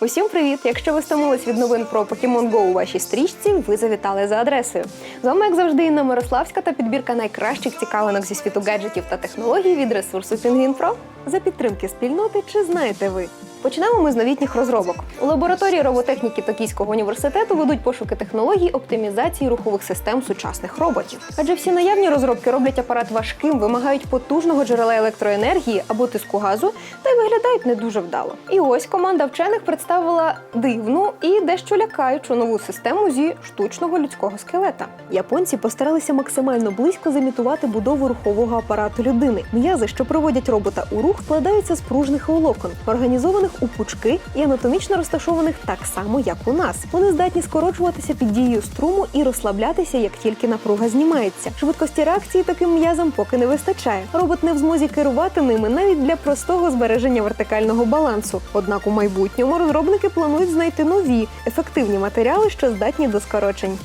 Усім привіт! Якщо ви стомились від новин про Pokemon Go у вашій стрічці, ви завітали за адресою. З вами, як завжди, Інна Мирославська та підбірка найкращих цікавинок зі світу гаджетів та технологій від ресурсу Pro. За підтримки спільноти, чи знаєте ви? Почнемо ми з новітніх розробок. У лабораторії роботехніки Токійського університету ведуть пошуки технологій оптимізації рухових систем сучасних роботів. Адже всі наявні розробки роблять апарат важким, вимагають потужного джерела електроенергії або тиску газу та й виглядають не дуже вдало. І ось команда вчених представила дивну і дещо лякаючу нову систему зі штучного людського скелета. Японці постаралися максимально близько зімітувати будову рухового апарату людини. М'язи, що проводять робота у рух, складаються з пружних волокон, організованих у пучки і анатомічно розташованих так само, як у нас. Вони здатні скорочуватися під дією струму і розслаблятися, як тільки напруга знімається. Швидкості реакції таким м'язам поки не вистачає. Робот не в змозі керувати ними навіть для простого збереження вертикального балансу. Однак у майбутньому розробники планують знайти нові ефективні матеріали, що здатні до скорочень.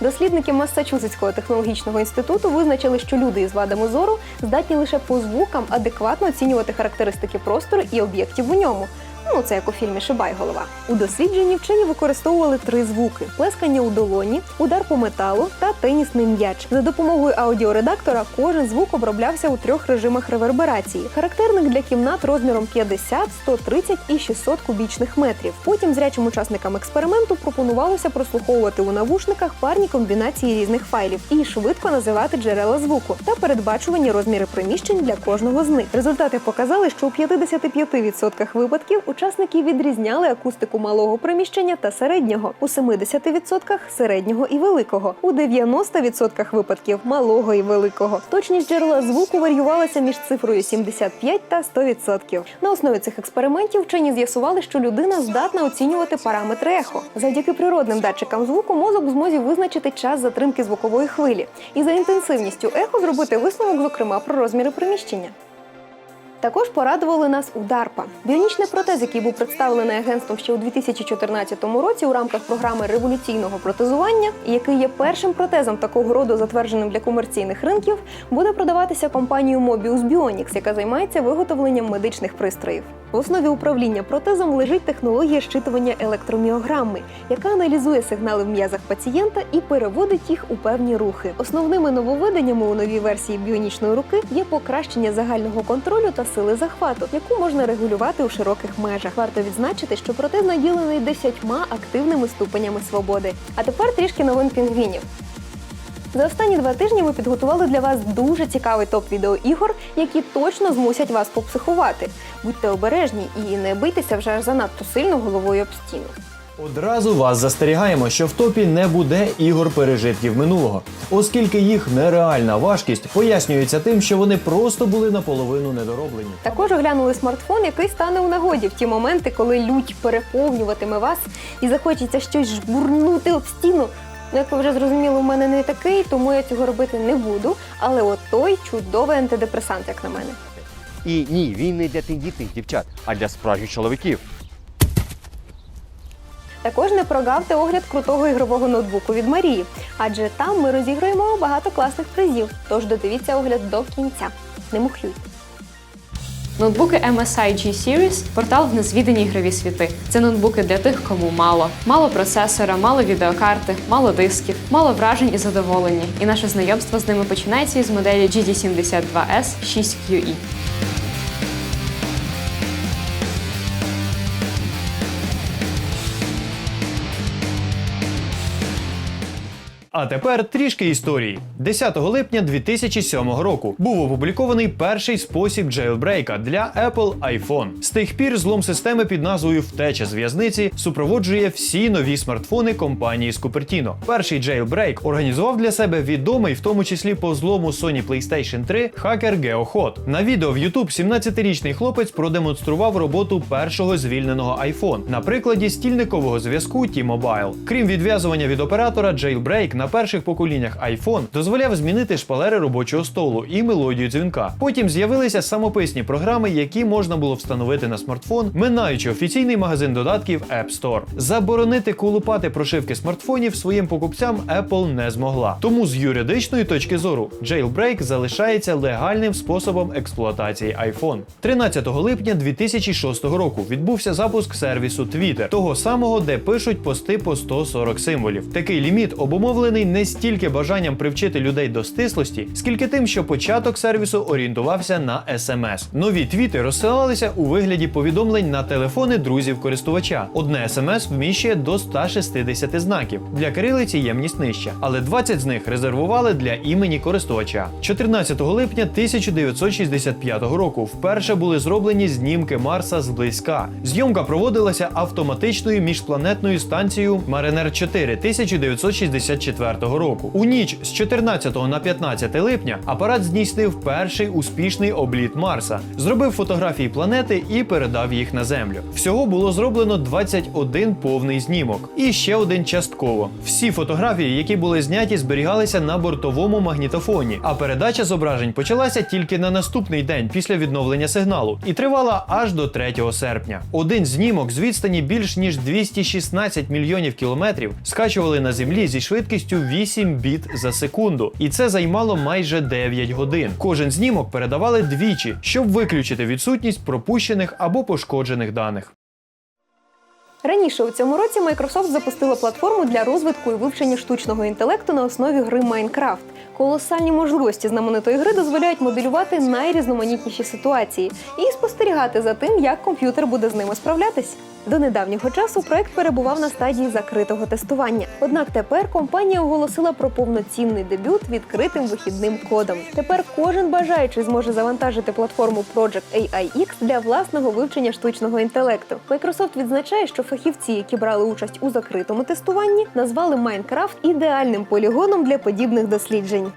Дослідники Массачусетського технологічного інституту визначили, що люди із вадами зору здатні лише по звукам адекватно оцінювати характеристики простору і об'єктів у ньому. Ну, це як у фільмі Шибай голова. У дослідженні вчені використовували три звуки: плескання у долоні, удар по металу та тенісний м'яч. За допомогою аудіоредактора кожен звук оброблявся у трьох режимах реверберації. Характерник для кімнат розміром 50, 130 і 600 кубічних метрів. Потім зрячим учасникам експерименту пропонувалося прослуховувати у навушниках парні комбінації різних файлів і швидко називати джерела звуку та передбачувані розміри приміщень для кожного з них. Результати показали, що у 55% випадків учасники відрізняли акустику малого приміщення та середнього, у 70% середнього і великого, у 90% випадків малого і великого. Точність джерела звуку варіювалася між цифрою 75 та 100%. На основі цих експериментів вчені з'ясували, що людина здатна оцінювати параметри ехо. Завдяки природним датчикам звуку мозок змозі визначити час затримки звукової хвилі і за інтенсивністю ехо зробити висновок, зокрема про розміри приміщення. Також порадували нас у DARPA. Біонічний протез, який був представлений агентством ще у 2014 році у рамках програми революційного протезування, який є першим протезом такого роду, затвердженим для комерційних ринків, буде продаватися компанією Mobius Bionics, яка займається виготовленням медичних пристроїв. В основі управління протезом лежить технологія щитування електроміограми, яка аналізує сигнали в м'язах пацієнта і переводить їх у певні рухи. Основними нововведеннями у новій версії біонічної руки є покращення загального контролю та сили захвату, яку можна регулювати у широких межах. Варто відзначити, що протез наділений десятьма активними ступенями свободи. А тепер трішки новин пінгвінів. За останні два тижні ми підготували для вас дуже цікавий топ відеоігор, які точно змусять вас попсихувати. Будьте обережні і не бийтеся вже занадто сильно головою об стіну. Одразу вас застерігаємо, що в топі не буде ігор пережитків минулого, оскільки їх нереальна важкість пояснюється тим, що вони просто були наполовину недороблені. Також оглянули смартфон, який стане у нагоді в ті моменти, коли лють переповнюватиме вас і захочеться щось жбурнути об стіну. Ну, як ви вже зрозуміли, у мене не такий, тому я цього робити не буду. Але от той чудовий антидепресант, як на мене. І ні, він не для тендітних дівчат, а для справжніх чоловіків. Також не прогавте огляд крутого ігрового ноутбуку від Марії, адже там ми розіграємо багато класних призів. Тож додивіться огляд до кінця. Не мухлюйте. Ноутбуки MSI G-Series – портал в незвідані ігрові світи. Це ноутбуки для тих, кому мало. Мало процесора, мало відеокарти, мало дисків, мало вражень і задоволення. І наше знайомство з ними починається із моделі GD72S 6QE. А тепер трішки історії. 10 липня 2007 року був опублікований перший спосіб джейлбрейка для Apple iPhone. З тих пір злом системи під назвою Втеча з в'язниці супроводжує всі нові смартфони компанії з Cupertino. Перший джейлбрейк організував для себе відомий, в тому числі по злому Sony PlayStation 3, хакер GeoHot. На відео в YouTube 17-річний хлопець продемонстрував роботу першого звільненого iPhone на прикладі стільникового зв'язку T-Mobile. Крім відв'язування від оператора, джейлбрейк на на перших поколіннях iPhone дозволяв змінити шпалери робочого столу і мелодію дзвінка. Потім з'явилися самописні програми, які можна було встановити на смартфон, минаючи офіційний магазин додатків App Store. Заборонити колупати прошивки смартфонів своїм покупцям Apple не змогла. Тому з юридичної точки зору Jailbreak залишається легальним способом експлуатації iPhone. 13 липня 2006 року відбувся запуск сервісу Twitter, того самого, де пишуть пости по 140 символів. Такий ліміт обумовлений не стільки бажанням привчити людей до стислості, скільки тим, що початок сервісу орієнтувався на SMS. Нові твіти розсилалися у вигляді повідомлень на телефони друзів користувача. Одне SMS вміщує до 160 знаків. Для кирилиці ємність нижча, але 20 з них резервували для імені користувача. 14 липня 1965 року вперше були зроблені знімки Марса зблизька. Зйомка проводилася автоматичною міжпланетною станцією Mariner 4 1964 року. У ніч з 14 на 15 липня апарат здійснив перший успішний обліт Марса, зробив фотографії планети і передав їх на Землю. Всього було зроблено 21 повний знімок і ще один частково. Всі фотографії, які були зняті, зберігалися на бортовому магнітофоні, а передача зображень почалася тільки на наступний день після відновлення сигналу і тривала аж до 3 серпня. Один знімок з відстані більш ніж 216 мільйонів кілометрів скачували на землі зі швидкістю 8 біт за секунду, і це займало майже 9 годин. Кожен знімок передавали двічі, щоб виключити відсутність пропущених або пошкоджених даних. Раніше у цьому році Microsoft запустила платформу для розвитку і вивчення штучного інтелекту на основі гри Minecraft. Колосальні можливості знаменитої гри дозволяють моделювати найрізноманітніші ситуації і спостерігати за тим, як комп'ютер буде з ними справлятись. До недавнього часу проект перебував на стадії закритого тестування. Однак тепер компанія оголосила про повноцінний дебют відкритим вихідним кодом. Тепер кожен бажаючий зможе завантажити платформу Project AIX для власного вивчення штучного інтелекту. Microsoft відзначає, що фахівці, які брали участь у закритому тестуванні, назвали Майнкрафт ідеальним полігоном для подібних досліджень.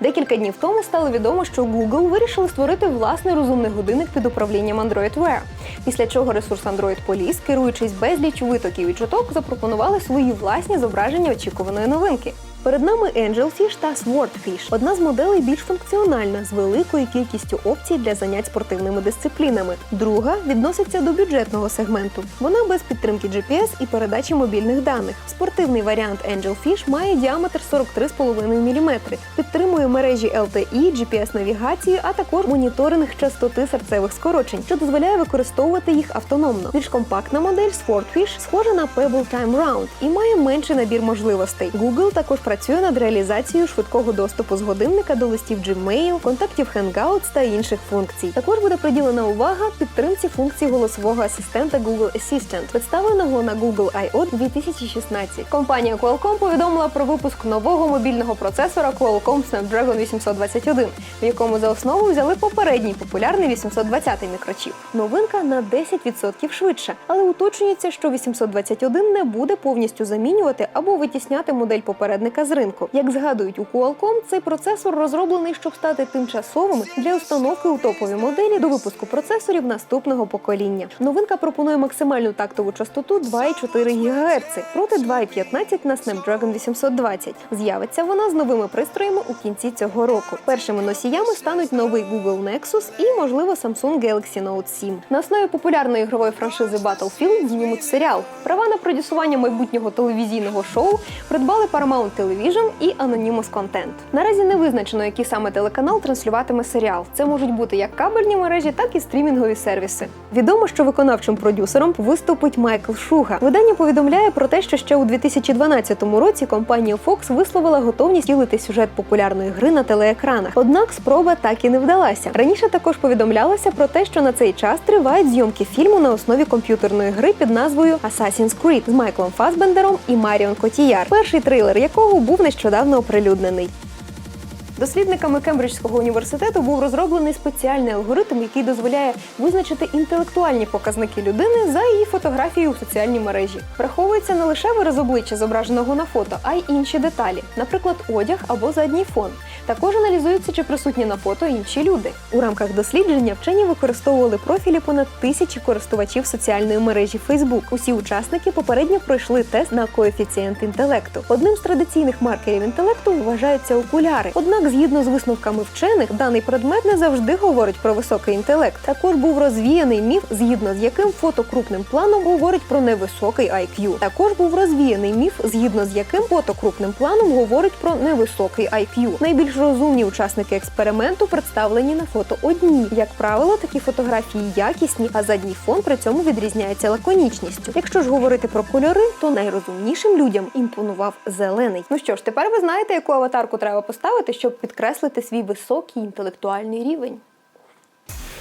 Декілька днів тому стало відомо, що Google вирішили створити власний розумний годинник під управлінням Android Wear. Після чого ресурс Android Police, керуючись безліч витоків і чуток, запропонували свої власні зображення очікуваної новинки. Перед нами Angelfish та Swordfish. Одна з моделей більш функціональна, з великою кількістю опцій для занять спортивними дисциплінами. Друга відноситься до бюджетного сегменту. Вона без підтримки GPS і передачі мобільних даних. Спортивний варіант Angelfish має діаметр 43,5 мм, підтримує мережі LTE, GPS-навігацію, а також моніторинг частоти серцевих скорочень, що дозволяє використовувати їх автономно. Більш компактна модель Swordfish схожа на Pebble Time Round і має менший набір можливостей. Google також працює над реалізацією швидкого доступу з годинника до листів Gmail, контактів Hangouts та інших функцій. Також буде приділена увага підтримці функції голосового асистента Google Assistant, представленого на Google I.O. 2016. Компанія Qualcomm повідомила про випуск нового мобільного процесора Qualcomm Snapdragon 821, в якому за основу взяли попередній популярний 820 мікрочіп. Новинка на 10% швидша, але уточнюється, що 821 не буде повністю замінювати або витісняти модель попередника з ринку. Як згадують у Qualcomm, цей процесор розроблений, щоб стати тимчасовим для установки у топові моделі до випуску процесорів наступного покоління. Новинка пропонує максимальну тактову частоту 2,4 ГГц проти 2,15 на Snapdragon 820. З'явиться вона з новими пристроями у кінці цього року. Першими носіями стануть новий Google Nexus і, можливо, Samsung Galaxy Note 7. На основі популярної ігрової франшизи Battlefield знімуть серіал. Права на продюсування майбутнього телевізійного шоу придбали Paramount Television і Anonymous Content. Наразі не визначено, який саме телеканал транслюватиме серіал. Це можуть бути як кабельні мережі, так і стрімінгові сервіси. Відомо, що виконавчим продюсером виступить Майкл Шуга. Видання повідомляє про те, що ще у 2012 році компанія Fox висловила готовність ділити сюжет популярної гри на телеекранах. Однак спроба так і не вдалася. Раніше також повідомлялося про те, що на цей час тривають зйомки фільму на основі комп'ютерної гри під назвою Assassin's Creed з Майклом Фасбендером і Маріон Котіяр, перший трейлер якого був нещодавно оприлюднений. Дослідниками Кембриджського університету був розроблений спеціальний алгоритм, який дозволяє визначити інтелектуальні показники людини за її фотографією у соціальній мережі. Враховується не лише вираз обличчя зображеного на фото, а й інші деталі, наприклад, одяг або задній фон. Також аналізується, чи присутні на фото інші люди. У рамках дослідження вчені використовували профілі понад тисячі користувачів соціальної мережі Facebook. Усі учасники попередньо пройшли тест на коефіцієнт інтелекту. Одним з традиційних маркерів інтелекту вважаються окуляри. Однак, згідно з висновками вчених, даний предмет не завжди говорить про високий інтелект. Також був розвіяний міф, згідно з яким фото крупним планом говорить про невисокий IQ. Також був розвіяний міф, згідно з яким фото крупним планом говорить про невисокий IQ. Найбільш розумні учасники експерименту представлені на фото одні. Як правило, такі фотографії якісні, а задній фон при цьому відрізняється лаконічністю. Якщо ж говорити про кольори, то найрозумнішим людям імпонував зелений. Ну що ж, тепер ви знаєте, яку аватарку треба поставити, щоб підкреслити свій високий інтелектуальний рівень.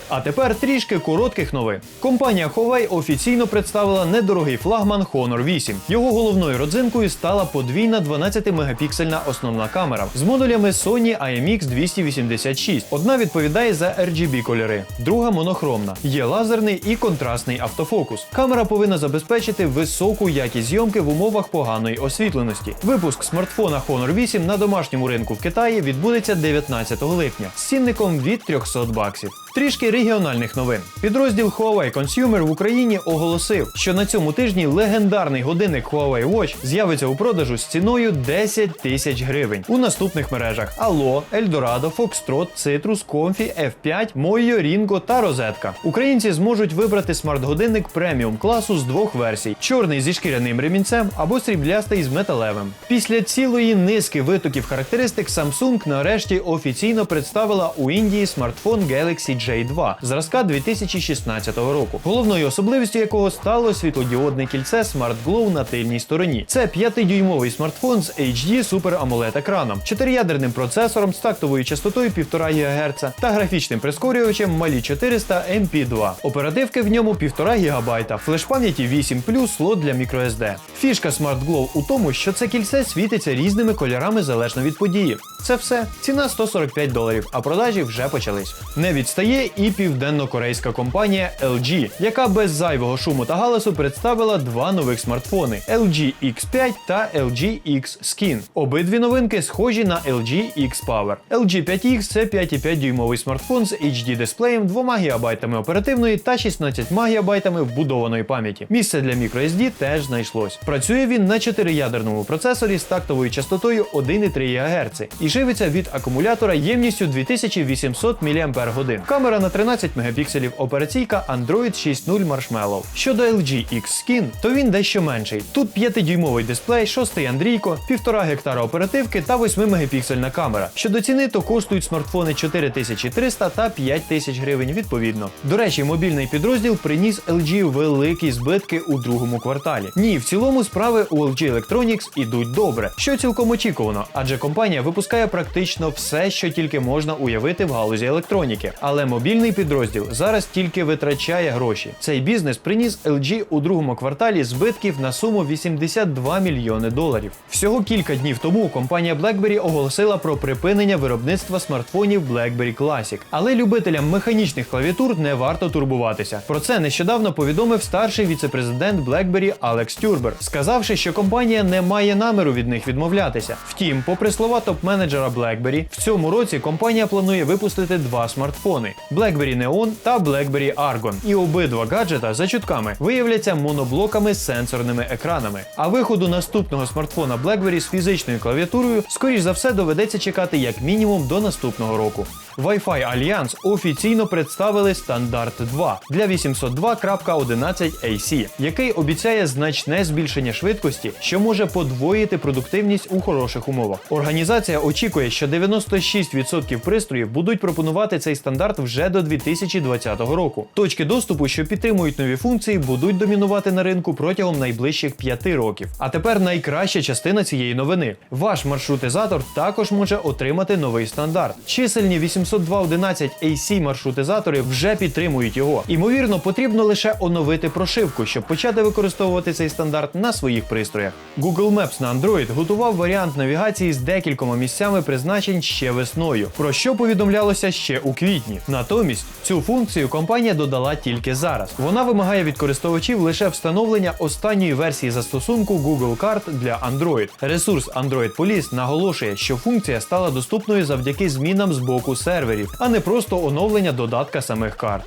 А тепер трішки коротких новин. Компанія Huawei офіційно представила недорогий флагман Honor 8. Його головною родзинкою стала подвійна 12-мегапіксельна основна камера з модулями Sony IMX 286. Одна відповідає за RGB кольори, друга монохромна. Є лазерний і контрастний автофокус. Камера повинна забезпечити високу якість зйомки в умовах поганої освітленості. Випуск смартфона Honor 8 на домашньому ринку в Китаї відбудеться 19 липня з цінником від 300 баксів. Трішки регіональних новин. Підрозділ Huawei Consumer в Україні оголосив, що на цьому тижні легендарний годинник Huawei Watch з'явиться у продажу з ціною 10 тисяч гривень у наступних мережах: Allo, Eldorado, Foxtrot, Citrus, Comfy, F5, Moyo, Ringo та Розетка. Українці зможуть вибрати смарт-годинник преміум класу з двох версій: чорний зі шкіряним ремінцем або сріблястий з металевим. Після цілої низки витоків характеристик Samsung нарешті офіційно представила у Індії смартфон Galaxy J2 зразка 2016 року, головною особливістю якого стало світлодіодне кільце Smart Glow на тильній стороні. Це 5-дюймовий смартфон з HD Super AMOLED екраном, 4-ядерним процесором з тактовою частотою 1,5 ГГц та графічним прискорювачем Малі 400 MP2. Оперативки в ньому 1,5 ГБ, флеш-пам'яті 8 слот для microSD. Фішка Smart Glow у тому, що це кільце світиться різними кольорами залежно від події. Це все. Ціна 145 доларів, а продажі вже почались. Не відстає і південно-корейська компанія LG, яка без зайвого шуму та галасу представила два нових смартфони LG X5 та LG X Skin. Обидві новинки схожі на LG X Power. LG 5X це 5,5 дюймовий смартфон з HD дисплеєм, 2 ГБ оперативної та 16 ГБ вбудованої пам'яті. Місце для microSD теж знайшлось. Працює він на 4-ядерному процесорі з тактовою частотою 1,3 ГГц і живиться від акумулятора ємністю 2800 мАч. Камера на 13 мегапікселів, операційка Android 6.0 Marshmallow. Щодо LG X Skin, то він дещо менший. Тут 5-дюймовий дисплей, 6 Андрійко, 1,5 гектара оперативки та 8 мегапіксельна камера. Щодо ціни, то коштують смартфони 4300 та 5000 гривень відповідно. До речі, мобільний підрозділ приніс LG великі збитки у другому кварталі. Ні, в цілому справи у LG Electronics ідуть добре, що цілком очікувано, адже компанія випускає практично все, що тільки можна уявити в галузі електроніки. Але мобільний підрозділ зараз тільки витрачає гроші. Цей бізнес приніс LG у другому кварталі збитків на суму 82 мільйони доларів. Всього кілька днів тому компанія BlackBerry оголосила про припинення виробництва смартфонів BlackBerry Classic. Але любителям механічних клавіатур не варто турбуватися. Про це нещодавно повідомив старший віцепрезидент BlackBerry Алекс Тюрбер, сказавши, що компанія не має наміру від них відмовлятися. Втім, попри слова топ-менеджера BlackBerry, в цьому році компанія планує випустити два смартфони: BlackBerry Neon та BlackBerry Argon. І обидва гаджета за чутками виявляться моноблоками з сенсорними екранами. А виходу наступного смартфона BlackBerry з фізичною клавіатурою, скоріш за все, доведеться чекати як мінімум до наступного року. Wi-Fi Alliance офіційно представили стандарт 2 для 802.11 AC, який обіцяє значне збільшення швидкості, що може подвоїти продуктивність у хороших умовах. Організація очікує, що 96% пристроїв будуть пропонувати цей стандарт вже вже до 2020 року. Точки доступу, що підтримують нові функції, будуть домінувати на ринку протягом найближчих 5 років. А тепер найкраща частина цієї новини: ваш маршрутизатор також може отримати новий стандарт. Чисельні 802.11 AC маршрутизатори вже підтримують його. Імовірно, потрібно лише оновити прошивку, щоб почати використовувати цей стандарт на своїх пристроях. Google Maps на Android готував варіант навігації з декількома місцями призначень ще весною, про що повідомлялося ще у квітні. Натомість цю функцію компанія додала тільки зараз. Вона вимагає від користувачів лише встановлення останньої версії застосунку Google карт для Android. Ресурс Android Police наголошує, що функція стала доступною завдяки змінам з боку серверів, а не просто оновлення додатка самих карт.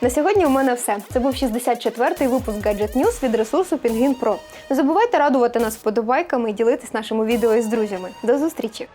На сьогодні у мене все. Це був 64-й випуск Gadget News від ресурсу Pingvin Pro. Не забувайте радувати нас вподобайками і ділитись нашими відео із друзями. До зустрічі!